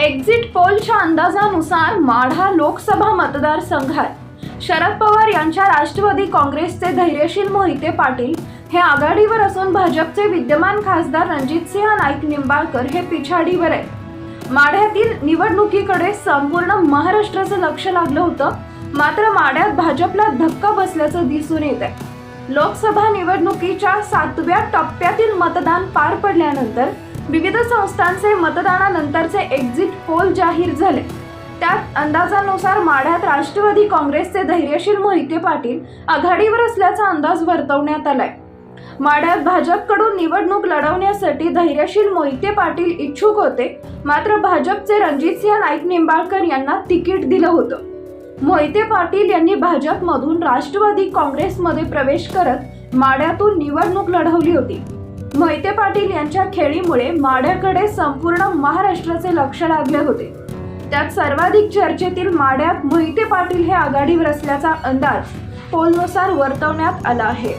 Exit पोलच्या अंदाजानुसार माढा लोकसभा मतदारसंघात शरद पवार यांच्या राष्ट्रवादी काँग्रेसचे धैर्यशील मोहिते पाटील हे आघाडीवर असून भाजपचे विद्यमान खासदार रणजितसिंह नाईक निंबाळकर हे पिछाडीवर आहेत. माढ्यातील निवडणुकीकडे संपूर्ण महाराष्ट्राचं लक्ष लागलं होतं मात्र माढ्यात भाजपला धक्का बसल्याचं दिसून येत आहे. लोकसभा निवडणुकीच्या सातव्या टप्प्यातील मतदान पार पडल्यानंतर विविध संस्थांचे मतदानानंतरचे एक्झिट पोल जाहीर झाले. त्यात अंदाजानुसार माढ्यात राष्ट्रवादी काँग्रेसचे धैर्यशील मोहिते पाटील आघाडीवर असल्याचा अंदाज वर्तवण्यात आलाय. माढ्यात भाजपकडून निवडणूक लढवण्यासाठी धैर्यशील मोहिते पाटील इच्छुक होते मात्र भाजपचे रणजितसिंह नाईक निंबाळकर यांना तिकीट दिलं होतं. मोहिते पाटील यांनी भाजपमधून राष्ट्रवादी काँग्रेसमध्ये प्रवेश करत माढ्यातून निवडणूक लढवली होती. मोहिते पाटील यांच्या खेळीमुळे माढ्याकडे संपूर्ण महाराष्ट्राचे लक्ष लागले होते. त्यात सर्वाधिक चर्चेतील माढ्यात मोहिते पाटील हे आघाडीवर असल्याचा अंदाज पोलनुसार वर्तवण्यात आला आहे.